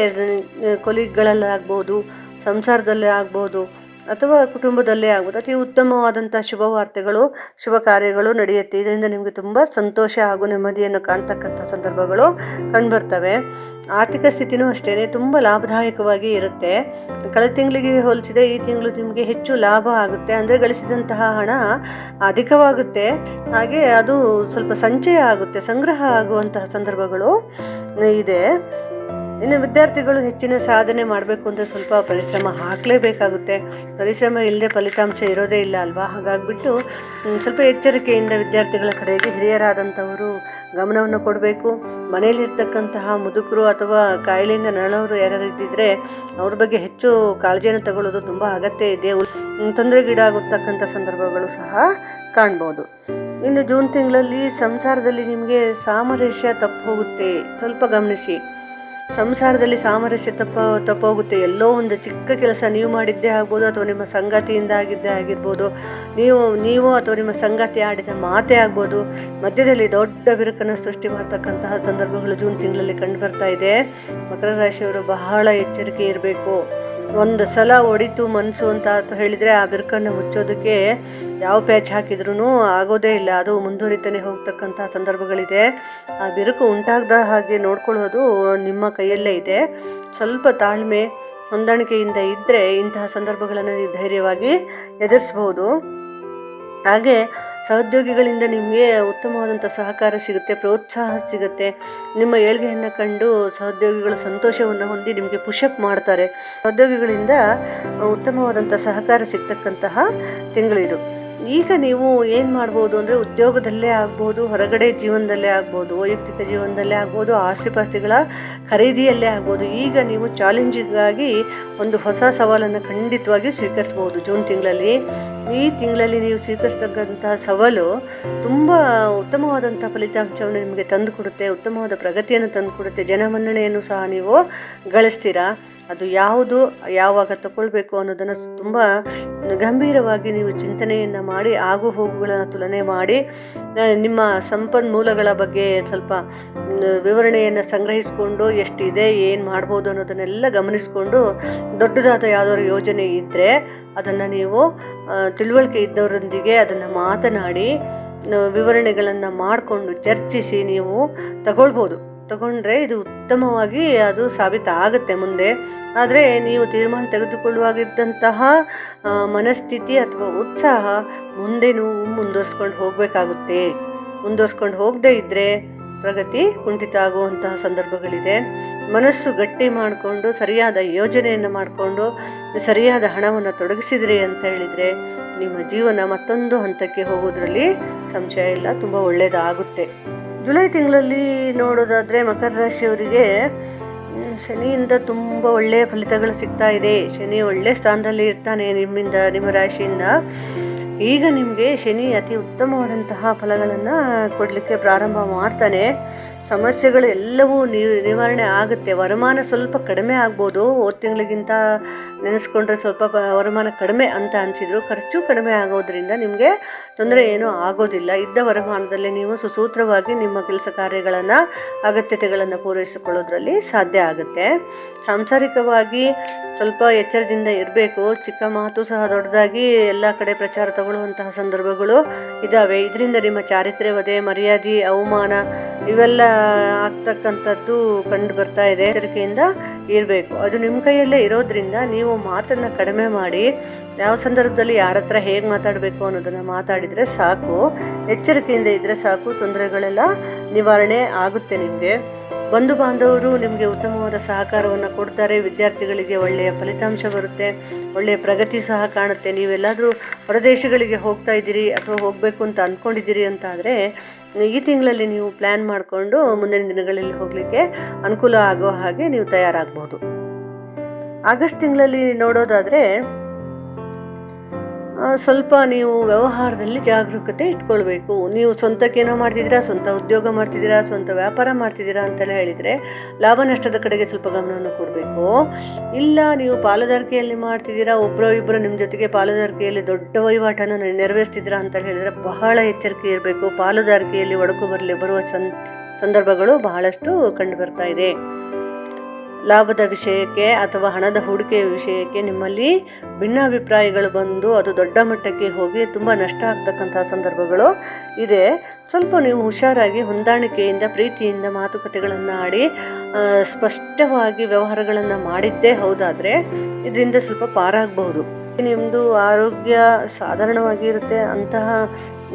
ಕೊಲೀಗ್ಗಳಲ್ಲಾಗ್ಬೋದು ಸಂಸಾರದಲ್ಲೇ ಆಗ್ಬೋದು ಅಥವಾ ಕುಟುಂಬದಲ್ಲೇ ಆಗ್ಬೋದು. ಅತಿ ಉತ್ತಮವಾದಂಥ ಶುಭ ವಾರ್ತೆಗಳು ಶುಭ ಕಾರ್ಯಗಳು ನಡೆಯುತ್ತೆ. ಇದರಿಂದ ನಿಮಗೆ ತುಂಬ ಸಂತೋಷ ಹಾಗೂ ನೆಮ್ಮದಿಯನ್ನು ಕಾಣ್ತಕ್ಕಂಥ ಸಂದರ್ಭಗಳು ಕಂಡುಬರ್ತವೆ. ಆರ್ಥಿಕ ಸ್ಥಿತಿನೂ ಅಷ್ಟೇ ತುಂಬ ಲಾಭದಾಯಕವಾಗಿ ಇರುತ್ತೆ. ಕಳೆದ ತಿಂಗಳಿಗೆ ಹೋಲಿಸಿದೆ ಈ ತಿಂಗಳು ನಿಮಗೆ ಹೆಚ್ಚು ಲಾಭ ಆಗುತ್ತೆ. ಅಂದರೆ ಗಳಿಸಿದಂತಹ ಹಣ ಅಧಿಕವಾಗುತ್ತೆ. ಹಾಗೆ ಅದು ಸ್ವಲ್ಪ ಸಂಚಯ ಆಗುತ್ತೆ, ಸಂಗ್ರಹ ಆಗುವಂತಹ ಸಂದರ್ಭಗಳು ಇದೆ. ಇನ್ನು ವಿದ್ಯಾರ್ಥಿಗಳು ಹೆಚ್ಚಿನ ಸಾಧನೆ ಮಾಡಬೇಕು ಅಂದರೆ ಸ್ವಲ್ಪ ಪರಿಶ್ರಮ ಹಾಕಲೇಬೇಕಾಗುತ್ತೆ. ಪರಿಶ್ರಮ ಇಲ್ಲದೆ ಫಲಿತಾಂಶ ಇರೋದೇ ಇಲ್ಲ ಅಲ್ವಾ? ಹಾಗಾಗಿಬಿಟ್ಟು ಸ್ವಲ್ಪ ಎಚ್ಚರಿಕೆಯಿಂದ ವಿದ್ಯಾರ್ಥಿಗಳ ಕಡೆಗೆ ಹಿರಿಯರಾದಂಥವರು ಗಮನವನ್ನು ಕೊಡಬೇಕು. ಮನೆಯಲ್ಲಿರ್ತಕ್ಕಂತಹ ಮುದುಕರು ಅಥವಾ ಕಾಯಿಲೆಯಿಂದ ನರಳವರು ಯಾರ್ಯಾರು ಇದ್ದಿದ್ರೆ ಅವ್ರ ಬಗ್ಗೆ ಹೆಚ್ಚು ಕಾಳಜಿಯನ್ನು ತಗೊಳ್ಳೋದು ತುಂಬ ಅಗತ್ಯ ಇದೆ. ತೊಂದರೆಗೀಡಾಗುತ್ತಕ್ಕಂಥ ಸಂದರ್ಭಗಳು ಸಹ ಕಾಣ್ಬೋದು. ಇನ್ನು ಜೂನ್ ತಿಂಗಳಲ್ಲಿ ಸಂಸಾರದಲ್ಲಿ ನಿಮಗೆ ಸಾಮರಸ್ಯ ತಪ್ಪು ಹೋಗುತ್ತೆ. ಸ್ವಲ್ಪ ಗಮನಿಸಿ. ಸಂಸಾರದಲ್ಲಿ ಸಾಮರಸ್ಯ ತಪ್ಪ, ತಪ್ಪೋಗುತ್ತೆ. ಎಲ್ಲೋ ಒಂದು ಚಿಕ್ಕ ಕೆಲಸ ನೀವು ಮಾಡಿದ್ದೇ ಆಗ್ಬೋದು, ಅಥವಾ ನಿಮ್ಮ ಸಂಗಾತಿಯಿಂದ ಆಗಿದ್ದೇ ಆಗಿರ್ಬೋದು. ನೀವು ನೀವು ಅಥವಾ ನಿಮ್ಮ ಸಂಗಾತಿ ಆಡಿದ ಮಾತೇ ಆಗ್ಬೋದು. ಮಧ್ಯದಲ್ಲಿ ದೊಡ್ಡ ಬಿರುಕನ್ನು ಸೃಷ್ಟಿ ಮಾಡ್ತಕ್ಕಂತಹ ಸಂದರ್ಭಗಳು ಜೂನ್ ತಿಂಗಳಲ್ಲಿ ಕಂಡು ಬರ್ತಾ ಇದೆ. ಮಕರ ರಾಶಿಯವರು ಬಹಳ ಎಚ್ಚರಿಕೆ ಇರಬೇಕು. ಒಂದು ಸಲ ಹೊಡಿತು ಮನಸ್ಸು ಅಂತ ಹೇಳಿದರೆ ಆ ಬಿರುಕನ್ನು ಮುಚ್ಚೋದಕ್ಕೆ ಯಾವ ಪ್ಯಾಚ್ ಹಾಕಿದ್ರೂ ಆಗೋದೇ ಇಲ್ಲ. ಅದು ಮುಂದುವರಿತಾನೆ ಹೋಗ್ತಕ್ಕಂಥ ಸಂದರ್ಭಗಳಿದೆ. ಆ ಬಿರುಕು ಉಂಟಾಗದ ಹಾಗೆ ನೋಡ್ಕೊಳ್ಳೋದು ನಿಮ್ಮ ಕೈಯಲ್ಲೇ ಇದೆ. ಸ್ವಲ್ಪ ತಾಳ್ಮೆ, ಹೊಂದಾಣಿಕೆಯಿಂದ ಇದ್ದರೆ ಇಂತಹ ಸಂದರ್ಭಗಳನ್ನು ಧೈರ್ಯವಾಗಿ ಎದುರಿಸ್ಬೋದು. ಹಾಗೆ ಸಹೋದ್ಯೋಗಿಗಳಿಂದ ನಿಮಗೆ ಉತ್ತಮವಾದಂಥ ಸಹಕಾರ ಸಿಗುತ್ತೆ, ಪ್ರೋತ್ಸಾಹ ಸಿಗುತ್ತೆ. ನಿಮ್ಮ ಏಳ್ಗೆಯನ್ನು ಕಂಡು ಸಹೋದ್ಯೋಗಿಗಳು ಸಂತೋಷವನ್ನು ಹೊಂದಿ ನಿಮಗೆ ಪುಷಪ್ ಮಾಡ್ತಾರೆ. ಸಹೋದ್ಯೋಗಿಗಳಿಂದ ಉತ್ತಮವಾದಂಥ ಸಹಕಾರ ಸಿಗ್ತಕ್ಕಂತಹ ತಿಂಗಳಿದು. ಈಗ ನೀವು ಏನು ಮಾಡ್ಬೋದು ಅಂದರೆ ಉದ್ಯೋಗದಲ್ಲೇ ಆಗ್ಬೋದು, ಹೊರಗಡೆ ಜೀವನದಲ್ಲೇ ಆಗ್ಬೋದು, ವೈಯಕ್ತಿಕ ಜೀವನದಲ್ಲೇ ಆಗ್ಬೋದು, ಆಸ್ತಿಪಾಸ್ತಿಗಳ ಖರೀದಿಯಲ್ಲೇ ಆಗ್ಬೋದು. ಈಗ ನೀವು ಚಾಲೆಂಜಿಗಾಗಿ ಒಂದು ಹೊಸ ಸವಾಲನ್ನು ಖಂಡಿತವಾಗಿ ಸ್ವೀಕರಿಸ್ಬೋದು ಜೂನ್ ತಿಂಗಳಲ್ಲಿ. ಈ ತಿಂಗಳಲ್ಲಿ ನೀವು ಸ್ವೀಕರಿಸ್ತಕ್ಕಂತಹ ಸವಾಲು ತುಂಬ ಉತ್ತಮವಾದಂಥ ಫಲಿತಾಂಶವನ್ನು ನಿಮಗೆ ತಂದುಕೊಡುತ್ತೆ, ಉತ್ತಮವಾದ ಪ್ರಗತಿಯನ್ನು ತಂದುಕೊಡುತ್ತೆ, ಜನಮನ್ನಣೆಯನ್ನು ಸಹ ನೀವು ಗಳಿಸ್ತೀರಾ? ಅದು ಯಾವುದು, ಯಾವಾಗ ತಗೊಳ್ಬೇಕು ಅನ್ನೋದನ್ನು ತುಂಬ ಗಂಭೀರವಾಗಿ ನೀವು ಚಿಂತನೆಯನ್ನು ಮಾಡಿ, ಆಗು ಹೋಗುಗಳನ್ನು ತುಲನೆ ಮಾಡಿ ನಿಮ್ಮ ಸಂಪನ್ಮೂಲಗಳ ಬಗ್ಗೆ ಸ್ವಲ್ಪ ವಿವರಣೆಯನ್ನು ಸಂಗ್ರಹಿಸಿಕೊಂಡು ಎಷ್ಟಿದೆ, ಏನು ಮಾಡ್ಬೋದು ಅನ್ನೋದನ್ನೆಲ್ಲ ಗಮನಿಸಿಕೊಂಡು ದೊಡ್ಡದಾದ ಯಾವುದಾದ್ರು ಯೋಜನೆ ಇದ್ದರೆ ಅದನ್ನು ನೀವು ತಿಳುವಳಿಕೆ ಇದ್ದವರೊಂದಿಗೆ ಅದನ್ನು ಮಾತನಾಡಿ ವಿವರಣೆಗಳನ್ನು ಮಾಡಿಕೊಂಡು ಚರ್ಚಿಸಿ ನೀವು ತಗೊಳ್ಬೋದು. ತಗೊಂಡ್ರೆ ಇದು ಉತ್ತಮವಾಗಿ ಅದು ಸಾಬೀತಾಗುತ್ತೆ ಮುಂದೆ. ಆದರೆ ನೀವು ತೀರ್ಮಾನ ತೆಗೆದುಕೊಳ್ಳುವಾಗಿದ್ದಂತಹ ಮನಸ್ಥಿತಿ ಅಥವಾ ಉತ್ಸಾಹ ಮುಂದೆನೂ ಮುಂದುವರ್ಸ್ಕೊಂಡು ಹೋಗಬೇಕಾಗುತ್ತೆ. ಮುಂದುವರ್ಸ್ಕೊಂಡು ಹೋಗದೇ ಇದ್ದರೆ ಪ್ರಗತಿ ಕುಂಠಿತ ಆಗುವಂತಹ ಸಂದರ್ಭಗಳಿದೆ. ಮನಸ್ಸು ಗಟ್ಟಿ ಮಾಡಿಕೊಂಡು, ಸರಿಯಾದ ಯೋಜನೆಯನ್ನು ಮಾಡಿಕೊಂಡು, ಸರಿಯಾದ ಹಣವನ್ನು ತೊಡಗಿಸಿದ್ರಿ ಅಂತ ಹೇಳಿದರೆ ನಿಮ್ಮ ಜೀವನ ಮತ್ತೊಂದು ಹಂತಕ್ಕೆ ಹೋಗೋದ್ರಲ್ಲಿ ಸಂಶಯ ಇಲ್ಲ, ತುಂಬ ಒಳ್ಳೆಯದಾಗುತ್ತೆ ಜುಲೈ ತಿಂಗಳಲ್ಲಿ ನೋಡೋದಾದರೆ ಮಕರ ರಾಶಿಯವರಿಗೆ ಶನಿಯಿಂದ ತುಂಬ ಒಳ್ಳೆಯ ಫಲಿತಗಳು ಸಿಗ್ತಾ ಇದೆ. ಶನಿ ಒಳ್ಳೆ ಸ್ಥಾನದಲ್ಲಿ ಇರ್ತಾನೆ ನಿಮ್ಮಿಂದ, ನಿಮ್ಮ ರಾಶಿಯಿಂದ. ಈಗ ನಿಮಗೆ ಶನಿ ಅತಿ ಉತ್ತಮವಾದಂತಹ ಫಲಗಳನ್ನು ಕೊಡಲಿಕ್ಕೆ ಪ್ರಾರಂಭ ಮಾಡ್ತಾನೆ. ಸಮಸ್ಯೆಗಳು ಎಲ್ಲವೂ ನಿ- ನಿವಾರಣೆ ಆಗುತ್ತೆ. ವರಮಾನ ಸ್ವಲ್ಪ ಕಡಿಮೆ ಆಗ್ಬೋದು. ಹೋದ ತಿಂಗಳಿಗಿಂತ ನೆನೆಸ್ಕೊಂಡ್ರೆ ಸ್ವಲ್ಪ ವರಮಾನ ಕಡಿಮೆ ಅಂತ ಅನಿಸಿದ್ರು. ಖರ್ಚು ಕಡಿಮೆ ಆಗೋದ್ರಿಂದ ನಿಮಗೆ ತೊಂದರೆ ಏನೂ ಆಗೋದಿಲ್ಲ. ಇದ್ದ ವರಮಾನದಲ್ಲಿ ನೀವು ಸುಸೂತ್ರವಾಗಿ ನಿಮ್ಮ ಕೆಲಸ ಕಾರ್ಯಗಳನ್ನು, ಅಗತ್ಯತೆಗಳನ್ನು ಪೂರೈಸಿಕೊಳ್ಳೋದ್ರಲ್ಲಿ ಸಾಧ್ಯ ಆಗುತ್ತೆ. ಸಾಂಸಾರಿಕವಾಗಿ ಸ್ವಲ್ಪ ಎಚ್ಚರದಿಂದ ಇರಬೇಕು. ಚಿಕ್ಕ ಮಾತು ಸಹ ದೊಡ್ಡದಾಗಿ ಎಲ್ಲ ಕಡೆ ಪ್ರಚಾರ ತಗೊಳ್ಳುವಂತಹ ಸಂದರ್ಭಗಳು ಇದ್ದಾವೆ ಇದರಿಂದ ನಿಮ್ಮ ಚಾರಿತ್ರ್ಯ, ವಧೆ, ಮರ್ಯಾದೆ, ಅವಮಾನ ಇವೆಲ್ಲ ಆಗ್ತಕ್ಕಂಥದ್ದು ಕಂಡು ಬರ್ತಾ ಇದೆ. ಎಚ್ಚರಿಕೆಯಿಂದ ಇರಬೇಕು. ಅದು ನಿಮ್ಮ ಕೈಯಲ್ಲೇ ಇರೋದ್ರಿಂದ ನೀವು ಮಾತನ್ನು ಕಡಿಮೆ ಮಾಡಿ ಯಾವ ಸಂದರ್ಭದಲ್ಲಿ ಯಾರ ಹತ್ರ ಹೇಗೆ ಮಾತಾಡಬೇಕು ಅನ್ನೋದನ್ನು ಮಾತಾಡಿದರೆ ಸಾಕು. ಎಚ್ಚರಿಕೆಯಿಂದ ಇದ್ದರೆ ಸಾಕು. ತೊಂದರೆಗಳೆಲ್ಲ ನಿವಾರಣೆ ಆಗುತ್ತೆ ನಿಮಗೆ. ಬಂಧು ಬಾಂಧವರು ನಿಮಗೆ ಉತ್ತಮವಾದ ಸಹಕಾರವನ್ನು ಕೊಡ್ತಾರೆ, ವಿದ್ಯಾರ್ಥಿಗಳಿಗೆ ಒಳ್ಳೆಯ ಫಲಿತಾಂಶ ಬರುತ್ತೆ, ಒಳ್ಳೆಯ ಪ್ರಗತಿ ಸಹ ಕಾಣುತ್ತೆ. ನೀವೆಲ್ಲಾದರೂ ಹೊರದೇಶಗಳಿಗೆ ಹೋಗ್ತಾ ಇದ್ದೀರಿ ಅಥವಾ ಹೋಗಬೇಕು ಅಂತ ಅಂದ್ಕೊಂಡಿದ್ದೀರಿ ಅಂತ ಆದರೆ ಈ ತಿಂಗಳಲ್ಲಿ ನೀವು ಪ್ಲ್ಯಾನ್ ಮಾಡಿಕೊಂಡು ಮುಂದಿನ ದಿನಗಳಲ್ಲಿ ಹೋಗಲಿಕ್ಕೆ ಅನುಕೂಲ ಆಗೋ ಹಾಗೆ ನೀವು ತಯಾರಾಗಬಹುದು ಆಗಸ್ಟ್ ತಿಂಗಳಲ್ಲಿ ನೋಡೋದಾದರೆ ಸ್ವಲ್ಪ ನೀವು ವ್ಯವಹಾರದಲ್ಲಿ ಜಾಗರೂಕತೆ ಇಟ್ಕೊಳ್ಬೇಕು. ನೀವು ಸ್ವಂತಕ್ಕೇನೋ ಮಾಡ್ತಿದ್ದೀರಾ, ಸ್ವಂತ ಉದ್ಯೋಗ ಮಾಡ್ತಿದ್ದೀರಾ, ಸ್ವಂತ ವ್ಯಾಪಾರ ಮಾಡ್ತಿದ್ದೀರಾ ಅಂತೆಲ್ಲ ಹೇಳಿದರೆ ಲಾಭ ನಷ್ಟದ ಕಡೆಗೆ ಸ್ವಲ್ಪ ಗಮನವನ್ನು ಕೊಡಬೇಕು. ಇಲ್ಲ, ನೀವು ಪಾಲುದಾರಿಕೆಯಲ್ಲಿ ಮಾಡ್ತಿದ್ದೀರಾ ಒಬ್ಬರೋ ಇಬ್ಬರು ನಿಮ್ಮ ಜೊತೆಗೆ ಪಾಲುದಾರಿಕೆಯಲ್ಲಿ ದೊಡ್ಡ ವಹಿವಾಟನ್ನು ನೆರವೇರಿಸ್ತಿದ್ದೀರಾ ಅಂತ ಹೇಳಿದರೆ ಬಹಳ ಎಚ್ಚರಿಕೆ ಇರಬೇಕು. ಪಾಲುದಾರಿಕೆಯಲ್ಲಿ ಒಡಕು ಬರಲಿ ಬರುವ ಸಂದರ್ಭಗಳು ಬಹಳಷ್ಟು ಕಂಡು ಬರ್ತಾ ಇದೆ. ಲಾಭದ ವಿಷಯಕ್ಕೆ ಅಥವಾ ಹಣದ ಹೂಡಿಕೆಯ ವಿಷಯಕ್ಕೆ ನಿಮ್ಮಲ್ಲಿ ಭಿನ್ನಾಭಿಪ್ರಾಯಗಳು ಬಂದು ಅದು ದೊಡ್ಡ ಮಟ್ಟಕ್ಕೆ ಹೋಗಿ ತುಂಬ ನಷ್ಟ ಆಗ್ತಕ್ಕಂಥ ಸಂದರ್ಭಗಳು ಇದೆ. ಸ್ವಲ್ಪ ನೀವು ಹುಷಾರಾಗಿ ಹೊಂದಾಣಿಕೆಯಿಂದ, ಪ್ರೀತಿಯಿಂದ ಮಾತುಕತೆಗಳನ್ನು ಆಡಿ ಸ್ಪಷ್ಟವಾಗಿ ವ್ಯವಹಾರಗಳನ್ನು ಮಾಡಿದ್ದೇ ಹೌದಾದರೆ ಇದರಿಂದ ಸ್ವಲ್ಪ ಪಾರಾಗಬಹುದು. ನಿಮ್ಮದು ಆರೋಗ್ಯ ಸಾಧಾರಣವಾಗಿರುತ್ತೆ. ಅಂತಹ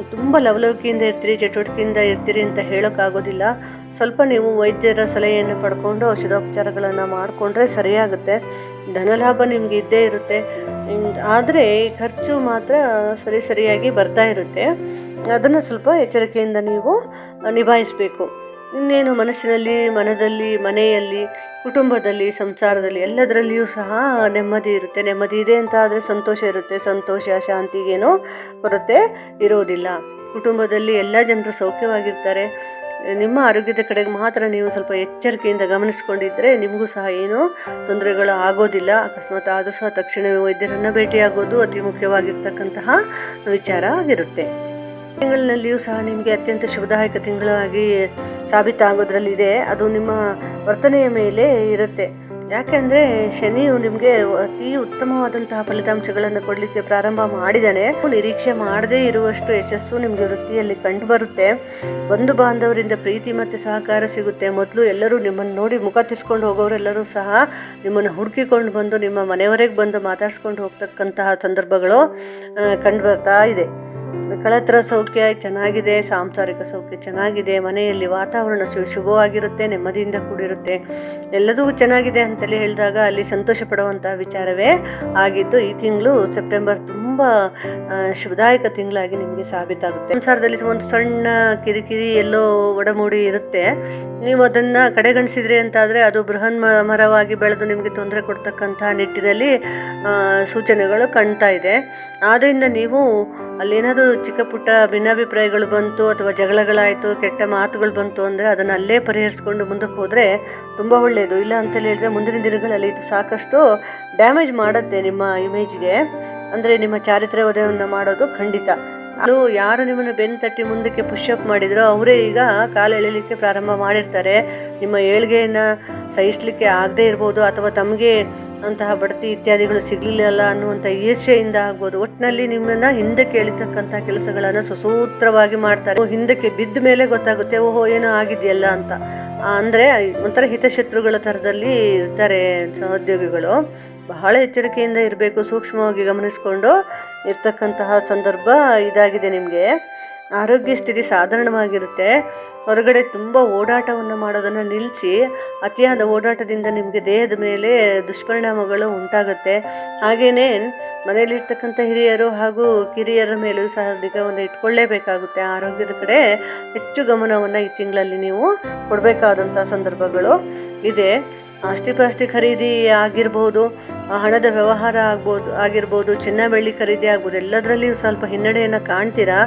ತುಂಬ ಲವಲವಿಕೆಯಿಂದ ಇರ್ತೀರಿ, ಚಟುವಟಿಕೆಯಿಂದ ಇರ್ತೀರಿ ಅಂತ ಹೇಳೋಕ್ಕಾಗೋದಿಲ್ಲ. ಸ್ವಲ್ಪ ನೀವು ವೈದ್ಯರ ಸಲಹೆಯನ್ನು ಪಡ್ಕೊಂಡು ಔಷಧೋಪಚಾರಗಳನ್ನು ಮಾಡಿಕೊಂಡ್ರೆ ಸರಿಯಾಗುತ್ತೆ. ಧನಲಾಭ ನಿಮ್ಗೆ ಇದ್ದೇ ಇರುತ್ತೆ. ಆದರೆ ಖರ್ಚು ಮಾತ್ರ ಸರಿ ಸರಿಯಾಗಿ ಬರ್ತಾ ಇರುತ್ತೆ. ಅದನ್ನು ಸ್ವಲ್ಪ ಎಚ್ಚರಿಕೆಯಿಂದ ನೀವು ನಿಭಾಯಿಸಬೇಕು. ಇನ್ನೇನು ಮನಸ್ಸಿನಲ್ಲಿ, ಮನದಲ್ಲಿ, ಮನೆಯಲ್ಲಿ, ಕುಟುಂಬದಲ್ಲಿ, ಸಂಸಾರದಲ್ಲಿ ಎಲ್ಲದರಲ್ಲಿಯೂ ಸಹ ನೆಮ್ಮದಿ ಇರುತ್ತೆ. ನೆಮ್ಮದಿ ಇದೆ ಅಂತ ಆದರೆ ಸಂತೋಷ ಇರುತ್ತೆ. ಸಂತೋಷ, ಶಾಂತಿಗೇನೋ ಕೊರತೆ ಇರೋದಿಲ್ಲ. ಕುಟುಂಬದಲ್ಲಿ ಎಲ್ಲ ಜನರು ಸೌಖ್ಯವಾಗಿರ್ತಾರೆ. ನಿಮ್ಮ ಆರೋಗ್ಯದ ಕಡೆಗೆ ಮಾತ್ರ ನೀವು ಸ್ವಲ್ಪ ಎಚ್ಚರಿಕೆಯಿಂದ ಗಮನಿಸ್ಕೊಂಡಿದ್ದರೆ ನಿಮಗೂ ಸಹ ಏನೂ ತೊಂದರೆಗಳು ಆಗೋದಿಲ್ಲ. ಅಕಸ್ಮಾತ್ ಆದರೂ ಸಹ ತಕ್ಷಣವೇ ವೈದ್ಯರನ್ನು ಭೇಟಿಯಾಗೋದು ಅತಿ ಮುಖ್ಯವಾಗಿರ್ತಕ್ಕಂತಹ ವಿಚಾರ ಆಗಿರುತ್ತೆ. ತಿಂಗಳಿನಲ್ಲಿಯೂ ಸಹ ನಿಮಗೆ ಅತ್ಯಂತ ಶುಭದಾಯಕ ತಿಂಗಳಾಗಿ ಸಾಬೀತಾಗೋದ್ರಲ್ಲಿದೆ. ಅದು ನಿಮ್ಮ ವರ್ತನೆಯ ಮೇಲೆ ಇರುತ್ತೆ. ಯಾಕೆಂದ್ರೆ ಶನಿಯು ನಿಮಗೆ ಅತಿ ಉತ್ತಮವಾದಂತಹ ಫಲಿತಾಂಶಗಳನ್ನು ಕೊಡಲಿಕ್ಕೆ ಪ್ರಾರಂಭ ಮಾಡಿದ್ದಾನೆ. ನಿರೀಕ್ಷೆ ಮಾಡದೇ ಇರುವಷ್ಟು ಯಶಸ್ಸು ನಿಮಗೆ ವೃತ್ತಿಯಲ್ಲಿ ಕಂಡುಬರುತ್ತೆ. ಬಂಧು ಬಾಂಧವರಿಂದ ಪ್ರೀತಿ ಮತ್ತು ಸಹಕಾರ ಸಿಗುತ್ತೆ. ಮೊದಲು ಎಲ್ಲರೂ ನಿಮ್ಮನ್ನು ನೋಡಿ ಮುಖ ತಿರ್ಸ್ಕೊಂಡು ಹೋಗೋರೆಲ್ಲರೂ ಸಹ ನಿಮ್ಮನ್ನು ಹುಡುಕಿಕೊಂಡು ಬಂದು ನಿಮ್ಮ ಮನೆಯವರೆಗೆ ಬಂದು ಮಾತಾಡಿಸ್ಕೊಂಡು ಹೋಗ್ತಕ್ಕಂತಹ ಸಂದರ್ಭಗಳು ಕಂಡು ಬರ್ತಾ ಇದೆ. ಕಳತ್ರ ಸೌಖ್ಯ ಚೆನ್ನಾಗಿದೆ, ಸಾಂಸಾರಿಕ ಸೌಖ್ಯ ಚೆನ್ನಾಗಿದೆ, ಮನೆಯಲ್ಲಿ ವಾತಾವರಣ ಶುಭವಾಗಿರುತ್ತೆ, ನೆಮ್ಮದಿಯಿಂದ ಕೂಡಿರುತ್ತೆ. ಎಲ್ಲದೂ ಚೆನ್ನಾಗಿದೆ ಅಂತಲೇ ಹೇಳಿದಾಗ ಅಲ್ಲಿ ಸಂತೋಷ ಪಡುವಂಥ ವಿಚಾರವೇ ಆಗಿದ್ದು, ಈ ತಿಂಗಳು ಸೆಪ್ಟೆಂಬರ್ ತುಂಬ ಶುಭದಾಯಕ ತಿಂಗಳಾಗಿ ನಿಮಗೆ ಸಾಬೀತಾಗುತ್ತೆ. ಸಂಸಾರದಲ್ಲಿ ಒಂದು ಸಣ್ಣ ಕಿರಿಕಿರಿ, ಎಲ್ಲೋ ಒಡಮೂಡಿ ಇರುತ್ತೆ. ನೀವು ಅದನ್ನು ಕಡೆಗಣಿಸಿದ್ರಿ ಅಂತಾದರೆ ಅದು ಬೃಹನ್ ಮರವಾಗಿ ಬೆಳೆದು ನಿಮಗೆ ತೊಂದರೆ ಕೊಡ್ತಕ್ಕಂತಹ ನಿಟ್ಟಿನಲ್ಲಿ ಸೂಚನೆಗಳು ಕಾಣ್ತಾ ಇದೆ. ಆದ್ದರಿಂದ ನೀವು ಅಲ್ಲೇನಾದರೂ ಚಿಕ್ಕ ಪುಟ್ಟ ಭಿನ್ನಾಭಿಪ್ರಾಯಗಳು ಬಂತು ಅಥವಾ ಜಗಳಗಳಾಯಿತು, ಕೆಟ್ಟ ಮಾತುಗಳು ಬಂತು ಅಂದರೆ ಅದನ್ನು ಅಲ್ಲೇ ಪರಿಹರಿಸ್ಕೊಂಡು ಮುಂದಕ್ಕೆ ಹೋದರೆ ತುಂಬ ಒಳ್ಳೆಯದು ಇಲ್ಲ ಅಂತೇಳಿ ಹೇಳಿದ್ರೆ ಮುಂದಿನ ದಿನಗಳಲ್ಲಿ ಇದು ಸಾಕಷ್ಟು ಡ್ಯಾಮೇಜ್ ಮಾಡುತ್ತೆ ನಿಮ್ಮ ಇಮೇಜ್ಗೆ. ಅಂದರೆ ನಿಮ್ಮ ಚಾರಿತ್ರ್ಯ ಉದಯವನ್ನು ಮಾಡೋದು ಖಂಡಿತ. ಯಾರು ನಿಮ್ಮನ್ನು ಬೆನ್ನು ತಟ್ಟಿ ಮುಂದಕ್ಕೆ ಪುಷಪ್ ಮಾಡಿದ್ರೋ ಅವರೇ ಈಗ ಕಾಲು ಎಳಿಲಿಕ್ಕೆ ಪ್ರಾರಂಭ ಮಾಡಿರ್ತಾರೆ. ನಿಮ್ಮ ಏಳ್ಗೆಯನ್ನು ಸಹಿಸ್ಲಿಕ್ಕೆ ಆಗದೆ ಇರ್ಬೋದು ಅಥವಾ ತಮಗೆ ಅಂತಹ ಬಡ್ತಿ ಇತ್ಯಾದಿಗಳು ಸಿಗಲಿಲ್ಲ ಅನ್ನುವಂಥ ಈರ್ಷೆಯಿಂದ ಆಗ್ಬೋದು. ಒಟ್ಟಿನಲ್ಲಿ ನಿಮ್ಮನ್ನ ಹಿಂದಕ್ಕೆ ಎಳಿತಕ್ಕಂಥ ಕೆಲಸಗಳನ್ನು ಸುಸೂತ್ರವಾಗಿ ಮಾಡ್ತಾರೆ. ಹಿಂದಕ್ಕೆ ಬಿದ್ದ ಮೇಲೆ ಗೊತ್ತಾಗುತ್ತೆ, ಓಹೋ, ಏನೋ ಆಗಿದೆಯಲ್ಲ ಅಂತ. ಅಂದರೆ ಒಂಥರ ಹಿತಶತ್ರುಗಳ ಥರದಲ್ಲಿ ಇರ್ತಾರೆ ಸಹೋದ್ಯೋಗಿಗಳು. ಬಹಳ ಎಚ್ಚರಿಕೆಯಿಂದ ಇರಬೇಕು, ಸೂಕ್ಷ್ಮವಾಗಿ ಗಮನಿಸಿಕೊಂಡು ಇರ್ತಕ್ಕಂತಹ ಸಂದರ್ಭ ಇದಾಗಿದೆ ನಿಮಗೆ. ಆರೋಗ್ಯ ಸ್ಥಿತಿ ಸಾಧಾರಣವಾಗಿರುತ್ತೆ. ಹೊರಗಡೆ ತುಂಬ ಓಡಾಟವನ್ನು ಮಾಡೋದನ್ನು ನಿಲ್ಲಿಸಿ ಅತಿಯಾದ ಓಡಾಟದಿಂದ ನಿಮಗೆ ದೇಹದ ಮೇಲೆ ದುಷ್ಪರಿಣಾಮಗಳು ಉಂಟಾಗುತ್ತೆ. ಹಾಗೆಯೇ ಮನೆಯಲ್ಲಿರ್ತಕ್ಕಂಥ ಹಿರಿಯರು ಹಾಗೂ ಕಿರಿಯರ ಮೇಲೂ ಸಹ ನಿಗಾವನ್ನು ಇಟ್ಕೊಳ್ಳೇಬೇಕಾಗುತ್ತೆ. ಆರೋಗ್ಯದ ಕಡೆ ಹೆಚ್ಚು ಗಮನವನ್ನು ಈ ತಿಂಗಳಲ್ಲಿ ನೀವು ಕೊಡಬೇಕಾದಂಥ ಸಂದರ್ಭಗಳು ಇದೆ. ಆಸ್ತಿ ಪಾಸ್ತಿ ಖರೀದಿ ಆಗಿರ್ಬೋದು ಹಣದ ವ್ಯವಹಾರ ಆಗ್ಬೋದು, ಆಗಿರ್ಬೋದು, ಚಿನ್ನ ಬೆಳ್ಳಿ ಖರೀದಿ ಆಗ್ಬೋದು, ಎಲ್ಲದರಲ್ಲಿಯೂ ಸ್ವಲ್ಪ ಹಿನ್ನಡೆಯನ್ನು ಕಾಣ್ತೀರಾ?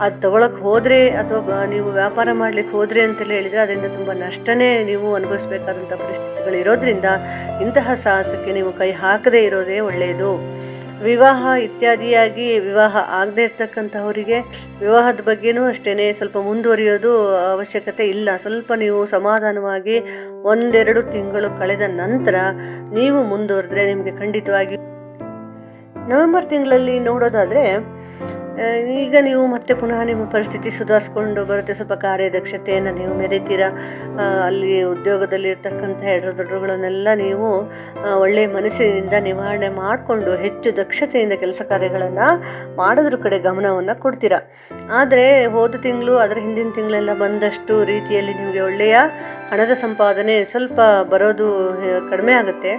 ಅದು ತಗೊಳಕ್ಕೆ ಹೋದರೆ ಅಥವಾ ನೀವು ವ್ಯಾಪಾರ ಮಾಡ್ಲಿಕ್ಕೆ ಹೋದರೆ ಅಂತೇಳಿ ಹೇಳಿದರೆ ಅದರಿಂದ ತುಂಬ ನಷ್ಟನೇ ನೀವು ಅನುಭವಿಸಬೇಕಾದಂಥ ಪರಿಸ್ಥಿತಿಗಳು ಇರೋದ್ರಿಂದ ಇಂತಹ ಸಾಹಸಕ್ಕೆ ನೀವು ಕೈ ಹಾಕದೇ ಇರೋದೇ ಒಳ್ಳೆಯದು ವಿವಾಹ ಇತ್ಯಾದಿಯಾಗಿ ವಿವಾಹ ಆಗದೆ ಇರ್ತಕ್ಕಂಥವರಿಗೆ ವಿವಾಹದ ಬಗ್ಗೆನೂ ಅಷ್ಟೇ ಸ್ವಲ್ಪ ಮುಂದುವರಿಯೋದು ಅವಶ್ಯಕತೆ ಇಲ್ಲ. ಸ್ವಲ್ಪ ನೀವು ಸಮಾಧಾನವಾಗಿ ಒಂದೆರಡು ತಿಂಗಳು ಕಳೆದ ನಂತರ ನೀವು ಮುಂದುವರೆದ್ರೆ ನಿಮಗೆ ಖಂಡಿತವಾಗಿ. ನವೆಂಬರ್ ತಿಂಗಳಲ್ಲಿ ನೋಡೋದಾದರೆ ಈಗ ನೀವು ಮತ್ತೆ ಪುನಃ ನಿಮ್ಮ ಪರಿಸ್ಥಿತಿ ಸುಧಾರಿಸ್ಕೊಂಡು ಬರುತ್ತೆ. ಸ್ವಲ್ಪ ಕಾರ್ಯದಕ್ಷತೆಯನ್ನು ನೀವು ಮೆರಿತೀರ? ಅಲ್ಲಿ ಉದ್ಯೋಗದಲ್ಲಿ ಇರ್ತಕ್ಕಂಥ ಎಡರುದೊಡ್ರುಗಳನ್ನೆಲ್ಲ ನೀವು ಒಳ್ಳೆಯ ಮನಸ್ಸಿನಿಂದ ನಿವಾರಣೆ ಮಾಡಿಕೊಂಡು ಹೆಚ್ಚು ದಕ್ಷತೆಯಿಂದ ಕೆಲಸ ಕಾರ್ಯಗಳನ್ನು ಮಾಡೋದ್ರ ಕಡೆ ಗಮನವನ್ನು ಕೊಡ್ತೀರಾ? ಆದರೆ ಹೋದ ತಿಂಗಳು, ಅದರ ಹಿಂದಿನ ತಿಂಗಳೆಲ್ಲ ಬಂದಷ್ಟು ರೀತಿಯಲ್ಲಿ ನಿಮಗೆ ಒಳ್ಳೆಯ ಹಣದ ಸಂಪಾದನೆ ಸ್ವಲ್ಪ ಬರೋದು ಕಡಿಮೆ ಆಗುತ್ತೆ.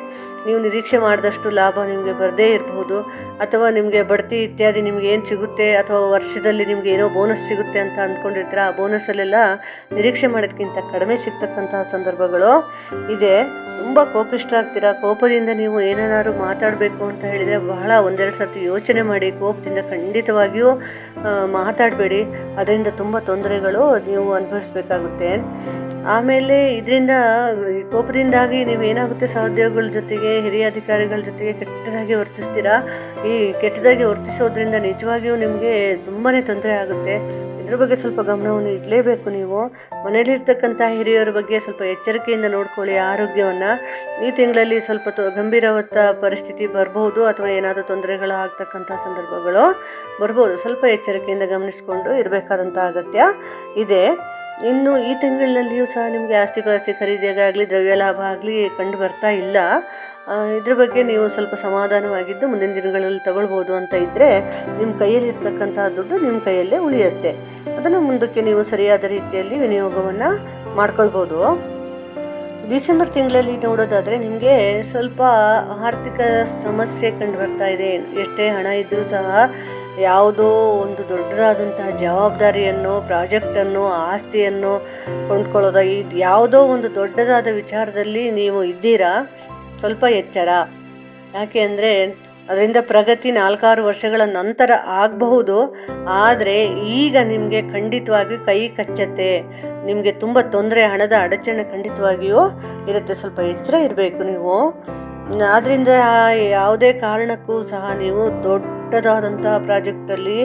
ನೀವು ನಿರೀಕ್ಷೆ ಮಾಡಿದಷ್ಟು ಲಾಭ ನಿಮಗೆ ಬರದೇ ಇರಬಹುದು. ಅಥವಾ ನಿಮಗೆ ಬಡ್ತಿ ಇತ್ಯಾದಿ ನಿಮ್ಗೆ ಏನು ಸಿಗುತ್ತೆ, ಅಥವಾ ವರ್ಷದಲ್ಲಿ ನಿಮ್ಗೆ ಏನೋ ಬೋನಸ್ ಸಿಗುತ್ತೆ ಅಂತ ಅಂದ್ಕೊಂಡಿರ್ತೀರ, ಆ ಬೋನಸ್ಸಲ್ಲೆಲ್ಲ ನಿರೀಕ್ಷೆ ಮಾಡೋದಕ್ಕಿಂತ ಕಡಿಮೆ ಸಿಗ್ತಕ್ಕಂತಹ ಸಂದರ್ಭಗಳು ಇದೆ. ತುಂಬ ಕೋಪಿಷ್ಠರಾಗ್ತೀರಾ ಕೋಪದಿಂದ ನೀವು ಏನೇನಾದ್ರು ಮಾತಾಡಬೇಕು ಅಂತ ಹೇಳಿದರೆ ಬಹಳ ಒಂದೆರಡು ಸರ್ತಿ ಯೋಚನೆ ಮಾಡಿ, ಕೋಪದಿಂದ ಖಂಡಿತವಾಗಿಯೂ ಮಾತಾಡಬೇಡಿ. ಅದರಿಂದ ತುಂಬ ತೊಂದರೆಗಳು ನೀವು ಅನುಭವಿಸ್ಬೇಕಾಗುತ್ತೆ. ಆಮೇಲೆ ಇದರಿಂದ, ಕೋಪದಿಂದಾಗಿ ನೀವು ಏನಾಗುತ್ತೆ ಸಹೋದ್ಯೋಗಿಗಳ ಜೊತೆಗೆ, ಹಿರಿಯ ಅಧಿಕಾರಿಗಳ ಜೊತೆಗೆ ಕೆಟ್ಟದಾಗಿ ವರ್ತಿಸ್ತೀರಾ? ಈ ಕೆಟ್ಟದಾಗಿ ವರ್ತಿಸೋದ್ರಿಂದ ನಿಜವಾಗಿಯೂ ನಿಮಗೆ ತುಂಬಾ ತೊಂದರೆ ಆಗುತ್ತೆ. ಇದ್ರ ಬಗ್ಗೆ ಸ್ವಲ್ಪ ಗಮನವನ್ನು ಇಡಲೇಬೇಕು ನೀವು. ಮನೇಲಿರ್ತಕ್ಕಂಥ ಹಿರಿಯರ ಬಗ್ಗೆ ಸ್ವಲ್ಪ ಎಚ್ಚರಿಕೆಯಿಂದ ನೋಡ್ಕೊಳ್ಳಿ, ಆರೋಗ್ಯವನ್ನು. ಈ ತಿಂಗಳಲ್ಲಿ ಸ್ವಲ್ಪ ತೊ ಗಂಭೀರವಾದ ಪರಿಸ್ಥಿತಿ ಬರ್ಬೋದು ಅಥವಾ ಏನಾದರೂ ತೊಂದರೆಗಳು ಆಗ್ತಕ್ಕಂಥ ಸಂದರ್ಭಗಳು ಬರ್ಬೋದು. ಸ್ವಲ್ಪ ಎಚ್ಚರಿಕೆಯಿಂದ ಗಮನಿಸಿಕೊಂಡು ಇರಬೇಕಾದಂಥ ಅಗತ್ಯ ಇದೆ. ಇನ್ನು ಈ ತಿಂಗಳಲ್ಲಿಯೂ ಸಹ ನಿಮಗೆ ಆಸ್ತಿ ಪಾಸ್ತಿ ಖರೀದಿಯಾಗಲಿ ದ್ರವ್ಯ ಲಾಭ ಆಗಲಿ ಕಂಡು ಬರ್ತಾ ಇಲ್ಲ. ಇದ್ರ ಬಗ್ಗೆ ನೀವು ಸ್ವಲ್ಪ ಸಮಾಧಾನವಾಗಿದ್ದು ಮುಂದಿನ ದಿನಗಳಲ್ಲಿ ತಗೊಳ್ಬೋದು ಅಂತ ಇದ್ದರೆ ನಿಮ್ಮ ಕೈಯಲ್ಲಿರ್ತಕ್ಕಂತಹ ದುಡ್ಡು ನಿಮ್ಮ ಕೈಯಲ್ಲೇ ಉಳಿಯುತ್ತೆ. ಅದನ್ನು ಮುಂದಕ್ಕೆ ನೀವು ಸರಿಯಾದ ರೀತಿಯಲ್ಲಿ ವಿನಿಯೋಗವನ್ನು ಮಾಡ್ಕೊಳ್ಬೋದು. ಡಿಸೆಂಬರ್ ತಿಂಗಳಲ್ಲಿ ನೋಡೋದಾದರೆ ನಿಮಗೆ ಸ್ವಲ್ಪ ಆರ್ಥಿಕ ಸಮಸ್ಯೆ ಕಂಡು ಬರ್ತಾ ಇದೆ. ಎಷ್ಟೇ ಹಣ ಇದ್ದರೂ ಸಹ ಯಾವುದೋ ಒಂದು ದೊಡ್ಡದಾದಂತಹ ಜವಾಬ್ದಾರಿಯನ್ನು, ಪ್ರಾಜೆಕ್ಟನ್ನು, ಆಸ್ತಿಯನ್ನು ಕೊಂಡ್ಕೊಳ್ಳೋದ ಇದು ಯಾವುದೋ ಒಂದು ದೊಡ್ಡದಾದ ವಿಚಾರದಲ್ಲಿ ನೀವು ಇದ್ದೀರಾ? ಸ್ವಲ್ಪ ಎಚ್ಚರ. ಯಾಕೆ ಅಂದರೆ ಅದರಿಂದ ಪ್ರಗತಿ ನಾಲ್ಕಾರು ವರ್ಷಗಳ ನಂತರ ಆಗಬಹುದು. ಆದರೆ ಈಗ ನಿಮಗೆ ಖಂಡಿತವಾಗಿ ಕೈ ಕಚ್ಚತ್ತೆ. ನಿಮಗೆ ತುಂಬ ತೊಂದರೆ, ಹಣದ ಅಡಚಣೆ ಖಂಡಿತವಾಗಿಯೂ ಇರುತ್ತೆ. ಸ್ವಲ್ಪ ಎಚ್ಚರ ಇರಬೇಕು ನೀವು. ಆದ್ದರಿಂದ ಯಾವುದೇ ಕಾರಣಕ್ಕೂ ಸಹ ನೀವು ದೊಡ್ಡದಾದಂತಹ ಪ್ರಾಜೆಕ್ಟಲ್ಲಿ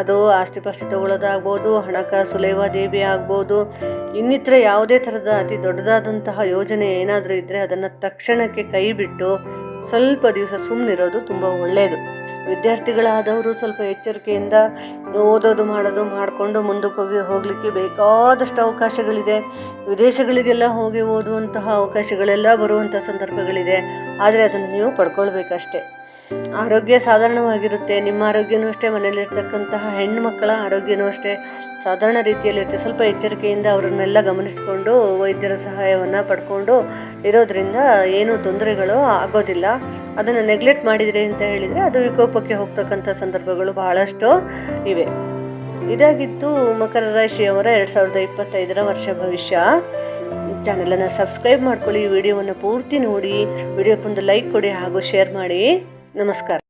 ಅದು ಆಸ್ತಿ ಪಾಸ್ತಿ ತಗೊಳ್ಳೋದಾಗ್ಬೋದು ಹಣಕಾಸು ಲೇವಾದೇವಿ ಆಗ್ಬೋದು, ಇನ್ನಿತರ ಯಾವುದೇ ಥರದ ಅತಿ ದೊಡ್ಡದಾದಂತಹ ಯೋಜನೆ ಏನಾದರೂ ಇದ್ದರೆ ಅದನ್ನು ತಕ್ಷಣಕ್ಕೆ ಕೈ ಬಿಟ್ಟು ಸ್ವಲ್ಪ ದಿವಸ ಸುಮ್ಮನಿರೋದು ತುಂಬ ಒಳ್ಳೆಯದು ವಿದ್ಯಾರ್ಥಿಗಳಾದವರು ಸ್ವಲ್ಪ ಎಚ್ಚರಿಕೆಯಿಂದ ಓದೋದು ಮಾಡೋದು ಮಾಡಿಕೊಂಡು ಮುಂದಕ್ಕೆ ಹೋಗಿ ಹೋಗಲಿಕ್ಕೆ ಬೇಕಾದಷ್ಟು ಅವಕಾಶಗಳಿದೆ. ವಿದೇಶಗಳಿಗೆಲ್ಲ ಹೋಗಿ ಓದುವಂತಹ ಅವಕಾಶಗಳೆಲ್ಲ ಬರುವಂಥ ಸಂದರ್ಭಗಳಿದೆ. ಆದರೆ ಅದನ್ನು ನೀವು ಪಡ್ಕೊಳ್ಬೇಕಷ್ಟೆ. ಆರೋಗ್ಯ ಸಾಧಾರಣವಾಗಿರುತ್ತೆ, ನಿಮ್ಮ ಆರೋಗ್ಯನೂ ಅಷ್ಟೇ, ಮನೆಯಲ್ಲಿರ್ತಕ್ಕಂತಹ ಹೆಣ್ಣು ಮಕ್ಕಳ ಆರೋಗ್ಯನೂ ಅಷ್ಟೇ. ಸಾಧಾರಣ ರೀತಿಯಲ್ಲಿರುತ್ತೆ. ಸ್ವಲ್ಪ ಎಚ್ಚರಿಕೆಯಿಂದ ಅವರನ್ನೆಲ್ಲ ಗಮನಿಸಿಕೊಂಡು, ವೈದ್ಯರ ಸಹಾಯವನ್ನು ಪಡ್ಕೊಂಡು ಇರೋದ್ರಿಂದ ಏನೂ ತೊಂದರೆಗಳು ಆಗೋದಿಲ್ಲ. ಅದನ್ನು ನೆಗ್ಲೆಕ್ಟ್ ಮಾಡಿದರೆ ಅಂತ ಹೇಳಿದರೆ, ಅದು ವಿಕೋಪಕ್ಕೆ ಹೋಗ್ತಕ್ಕಂಥ ಸಂದರ್ಭಗಳು ಬಹಳಷ್ಟು ಇವೆ. ಇದಾಗಿತ್ತು ಮಕರ ರಾಶಿಯವರ ಎರಡು ಸಾವಿರದ ಇಪ್ಪತ್ತೈದರ ವರ್ಷ ಭವಿಷ್ಯ. ಚಾನೆಲನ್ನು ಸಬ್ಸ್ಕ್ರೈಬ್ ಮಾಡ್ಕೊಳ್ಳಿ ವಿಡಿಯೋವನ್ನು ಪೂರ್ತಿ ನೋಡಿ, ವಿಡಿಯೋಕ್ಕೊಂದು ಲೈಕ್ ಕೊಡಿ ಹಾಗೂ ಶೇರ್ ಮಾಡಿ. नमस्कार.